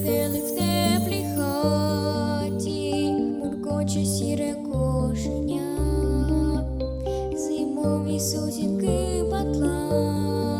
метелик в теплій хаті, муркоче сіре кошеня, зимові сусідки батла.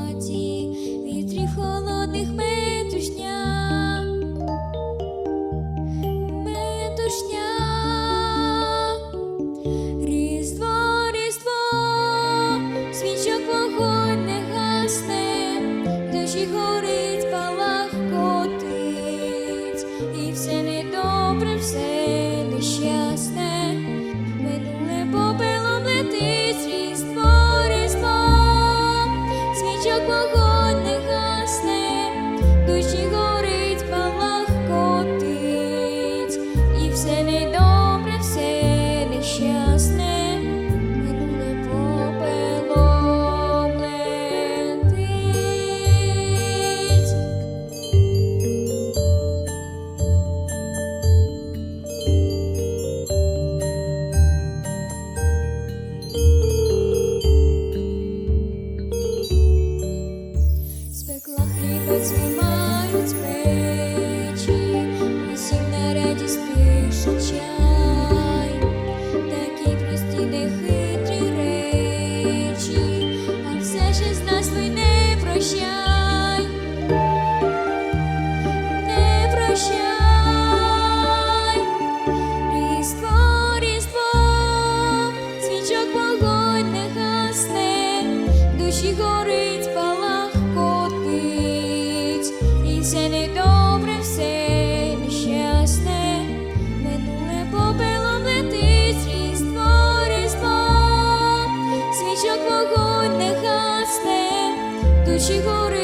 мислий не прощай. ci vorrei